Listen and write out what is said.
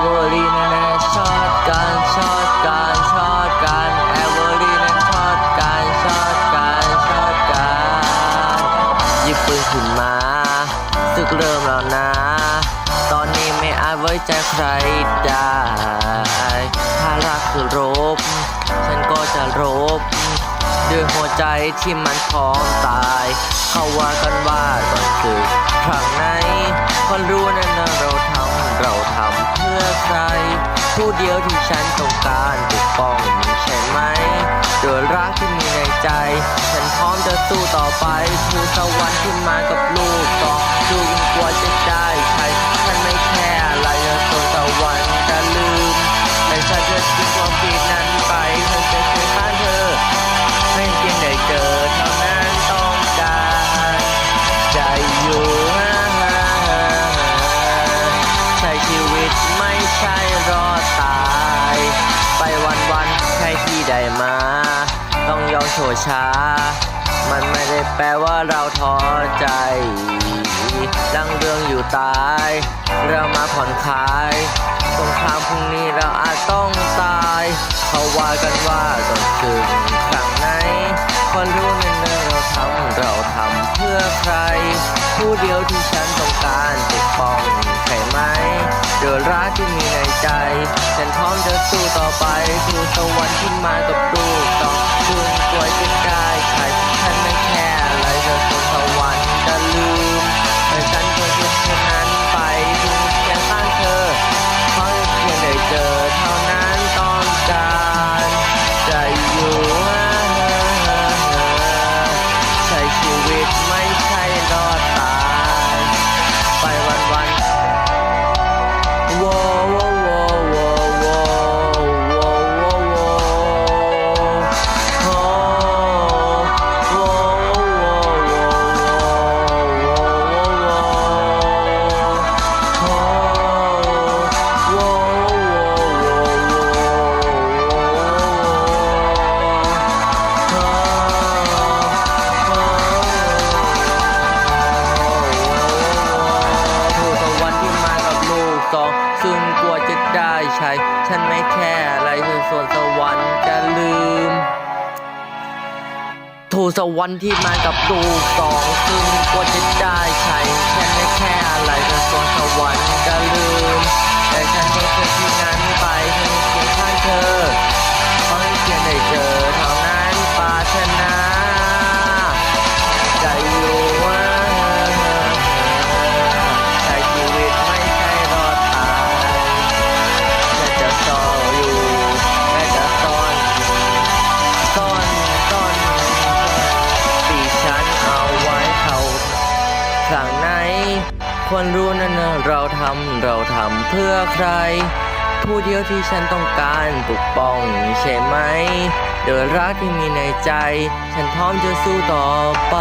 เวอรี่นั่นแหลชอตกันชอตกันชอตกันแอเวอรี่นั่นชอตกันชอตกันชอตกันยิบปืนขึ้นมาศึกเริ่มแล้วนะ ตอนนี้ไม่อาจไว้ใจใครได้ ถ้ารักคือรบ ฉันก็จะรบด้วยหัวใจที่มันพร้อมตาย เขาว่ากันว่าตอนคือครั้งไหนคนรู้นั่นนะ เราทำเพื่อใคร ผู้เดียวที่ฉันต้องการปกป้องใช่ไหมโดยรักที่มีในใจ ฉันพร้อมจะสู้ต่อไปทูสวรรค์ที่มากับ ใครที่ได้มา ต้องยอมโชว์ช้า มันไม่ได้แปลว่าเราท้อใจดังเรื่องอยู่ตาย เรามาผ่อนคลายสงครามพรุ่งนี้เราอาจต้องตาย เขาว่ากันว่าก่อนถึงครั้งไหนคนรู้เนื่องเราทำเราทำเพื่อใคร ผู้เดียวที่ฉันต้องการปกป้องใครไหมเดือดร้าที่มีใน ใจ ฉันพร้อมจะสู้ต่อไปสู่สวรรค์ที่มากับลูกต้องพึ่งปล่อยจะกา ใช้ฉันไม่แค่อะไรส่วนสวรรค์จะลืม ถูสวรรค์ที่มากับลูกสองซึ่งกด ควรรู้นั่นะเราทำเราทำเพื่อใคร ผู้เดียวที่ฉันต้องการปกป้องใช่ไหมโดยรักที่มีในใจ ฉันพร้อมจะสู้ต่อไป